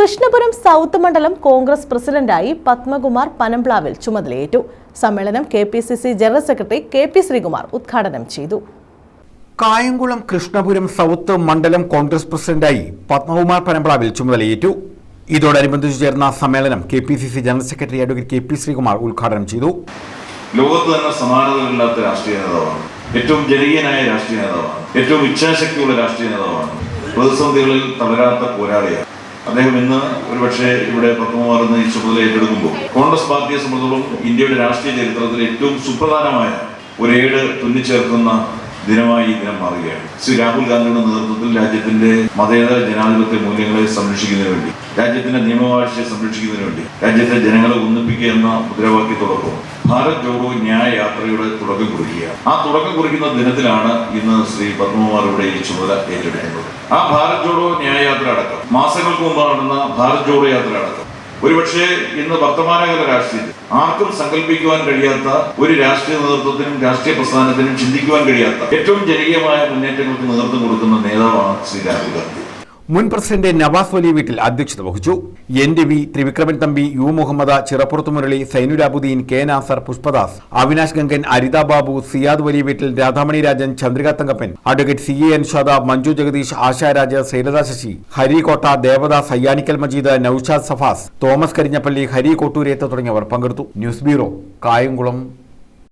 Krishnapuram south മണ്ഡലം കോൺഗ്രസ് പ്രസിഡന്റായി പത്മകുമാർ പനംപ്ലാവിൽ ചുമതലയേറ്റു. സമ്മേളനം K P C C general secretary K P Sreekumar ഉദ്ഘാടനം ചെയ്തു. കായംകുളം കൃഷ്ണപുരം സൗത്ത് മണ്ഡലം കോൺഗ്രസ് പ്രസിഡന്റായി പത്മകുമാർ പനംപ്ലാവിൽ ചുമതലയേറ്റു. ഇതോടനുബന്ധിച്ച് ചേർന്ന സമ്മേളനം K P C C general secretary advocate K P Sreekumar ഉദ്ഘാടനം ചെയ്തു. ലോകത്ത് തന്നെ സമാനതകളില്ലാത്ത രാഷ്ട്രീയ നേതാവാണ്. ഏറ്റവും ജനകീയനായ രാഷ്ട്രീയ നേതാവാണ്. ഏറ്റവും ഇച്ഛാശക്തിയുള്ള രാഷ്ട്രീയ നേതാവാണ്. പ്രതിസന്ധികളിൽ തളരാത്ത പോരാളിയാണ്. അദ്ദേഹം ഇന്ന് ഒരുപക്ഷെ ഇവിടെ പത്മകുമാർ ഈ ചുമതല ഏറ്റെടുക്കുമ്പോൾ. കോൺഗ്രസ് പാർട്ടിയെ സംബന്ധിച്ചോളം ഇന്ത്യയുടെ രാഷ്ട്രീയ ചരിത്രത്തിൽ ഏറ്റവും സുപ്രധാനമായ ഒരു ഒരേട് തുന്നിച്ചേർക്കുന്ന ദിനമായി ഈ ദിനം മാറുകയാണ്. ശ്രീ രാഹുൽ ഗാന്ധിയുടെ നേതൃത്വത്തിൽ രാജ്യത്തിന്റെ മതേതര ജനാധിപത്യ മൂല്യങ്ങളെ സംരക്ഷിക്കുന്നതിന് വേണ്ടി രാജ്യത്തിന്റെ നിയമവാഴ്ചയെ സംരക്ഷിക്കുന്നതിന് വേണ്ടി രാജ്യത്തെ ജനങ്ങളെ ഒന്നിപ്പിക്കുക എന്ന മുദ്രാവാക്യത്തോടൊപ്പം ഭാരത് ജോഡോ ന്യായ യാത്രയുടെ തുടക്കം കുറിക്കുക. ആ തുടക്കം കുറിക്കുന്ന ദിനത്തിലാണ് ഇന്ന് ശ്രീ പത്മകുമാറിയുടെ ഈ ചുമതല ഏറ്റെടുക്കുന്നത്. ആ ഭാരത് ജോഡോ ന്യായ യാത്ര അടക്കം. മാസങ്ങൾക്ക് മുമ്പ് നടന്ന ഭാരത് ജോഡോ യാത്ര അടക്കം. ഒരുപക്ഷെ ഇന്ന് വർത്തമാനകാല രാഷ്ട്രീയത്തിൽ ആർക്കും സങ്കല്പിക്കുവാൻ കഴിയാത്ത ഒരു രാഷ്ട്രീയ നേതൃത്വത്തിനും രാഷ്ട്രീയ പ്രസ്ഥാനത്തിനും ചിന്തിക്കുവാൻ കഴിയാത്ത ഏറ്റവും ജനകീയമായ മുന്നേറ്റങ്ങൾക്ക് നേതൃത്വം കൊടുക്കുന്ന നേതാവാണ് ശ്രീ രാഹുൽ ഗാന്ധി. മുൻ പ്രസിഡന്റ് നവാസ് വലിയ വീട്ടിൽ അധ്യക്ഷത വഹിച്ചു. N Ravi Trivikraman Thampi U Muhammad Chirappurath Murali Zainulabuddin K Nasar Pushpadas Avinash Gangan Aritha Babu Siyad Vali Veettil Radhamani Rajan Chandrika Thankappan advocate C A Anshad Manju Jagadeesh Asharaj Sreelatha Sasi Harikotta Devadas Sayyanickal Majeed Noushad Safas Thomas Karinjappally Hari Kottoorethu തുടങ്ങിയവർ പങ്കെടുത്തു. News bureau Kayamkulam.